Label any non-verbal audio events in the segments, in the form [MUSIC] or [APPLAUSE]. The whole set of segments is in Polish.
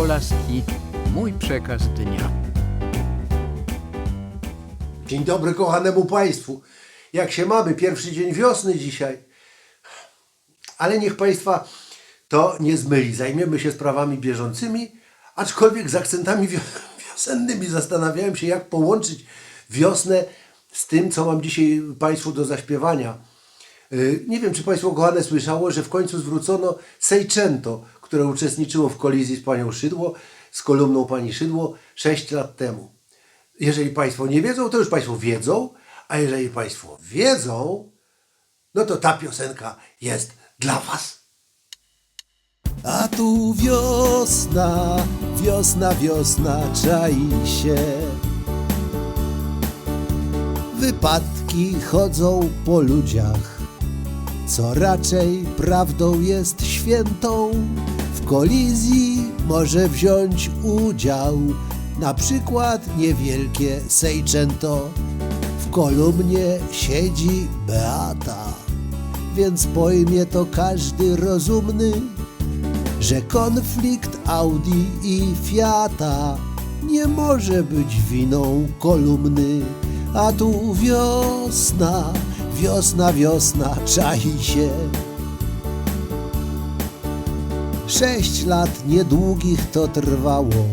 Kolaski, mój przekaz dnia. Dzień dobry kochanemu Państwu. Jak się mamy? Pierwszy dzień wiosny dzisiaj. Ale niech Państwa to nie zmyli. Zajmiemy się sprawami bieżącymi, aczkolwiek z akcentami wio- [LAUGHS] wiosennymi. Zastanawiałem się, jak połączyć wiosnę z tym, co mam dzisiaj Państwu do zaśpiewania. Yy, Nie wiem, czy Państwo kochane słyszało, że w końcu zwrócono Seicento, które uczestniczyło w kolizji z panią Szydło, z kolumną pani Szydło 6 lat temu. Jeżeli Państwo nie wiedzą, to już Państwo wiedzą, a jeżeli Państwo wiedzą, no to ta piosenka jest dla Was. A tu wiosna, wiosna, wiosna czai się. Wypadki chodzą po ludziach, co raczej prawdą jest świętą. Kolizji może wziąć udział na przykład niewielkie Seicento. W kolumnie siedzi Beata, więc pojmie to każdy rozumny że konflikt Audi i Fiata nie może być winą kolumny, a tu wiosna, wiosna, wiosna czai się. Sześć lat niedługich to trwało,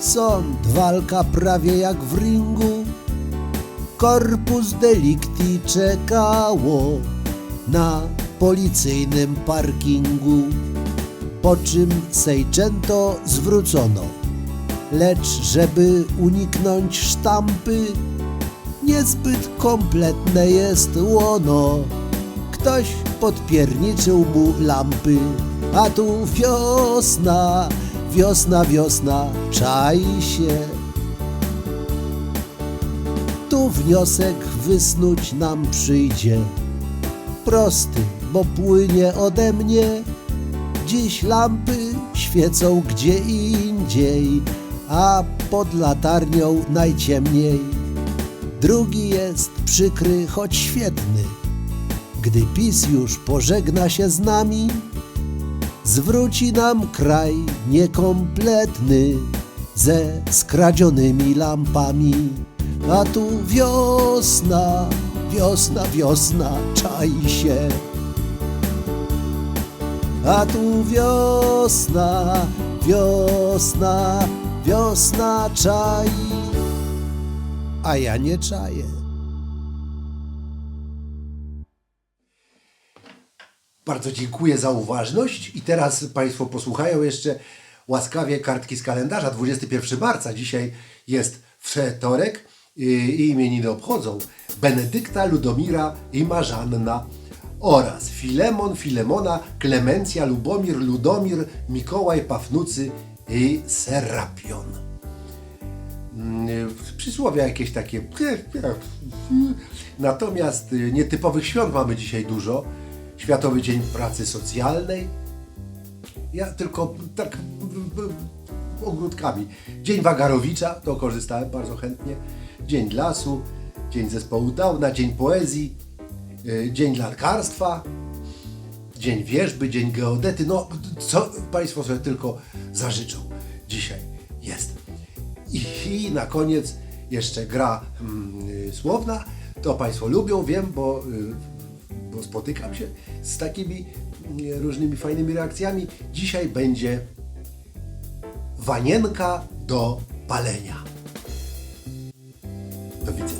sąd, walka prawie jak w ringu, korpus delicti czekało na policyjnym parkingu po czym Seicento zwrócono. Lecz żeby uniknąć sztampy, niezbyt kompletne jest łono. Ktoś podpierniczył mu lampy, a tu wiosna, wiosna, wiosna czai się. Tu wniosek wysnuć nam przyjdzie, prosty, bo płynie ode mnie. Dziś lampy świecą gdzie indziej, a pod latarnią najciemniej. Drugi jest przykry, choć świetny. Gdy PiS już pożegna się z nami, zwróci nam kraj niekompletny ze skradzionymi lampami. A tu wiosna, wiosna, wiosna czai się. A tu wiosna, wiosna, wiosna czai, a ja nie czaję. Bardzo dziękuję za uważność i teraz Państwo posłuchają jeszcze łaskawie kartki z kalendarza. 21 marca, dzisiaj jest wtorek yy, i imieniny obchodzą Benedykta, Ludomira i Marzanna oraz Filemon, Filemona, Klemencja, Lubomir, Ludomir, Mikołaj, Pafnucy i Serapion. Mm, Przysłowia jakieś takie. Natomiast y, nietypowych świąt mamy dzisiaj dużo. Światowy Dzień Pracy Socjalnej. Ja tylko tak ogródkami. Dzień Wagarowicza, to korzystałem bardzo chętnie. Dzień Lasu, Dzień Zespołu Downa, Dzień Poezji, y, Dzień Lalkarstwa, Dzień Wierzby, Dzień Geodety. No, co Państwo sobie tylko zażyczą. Dzisiaj jest. I, i na koniec jeszcze gra mm, y, słowna. To Państwo lubią, wiem, bo, y, bo spotykam się z takimi y, różnymi fajnymi reakcjami. Dzisiaj będzie wanienka do palenia. Do widzenia.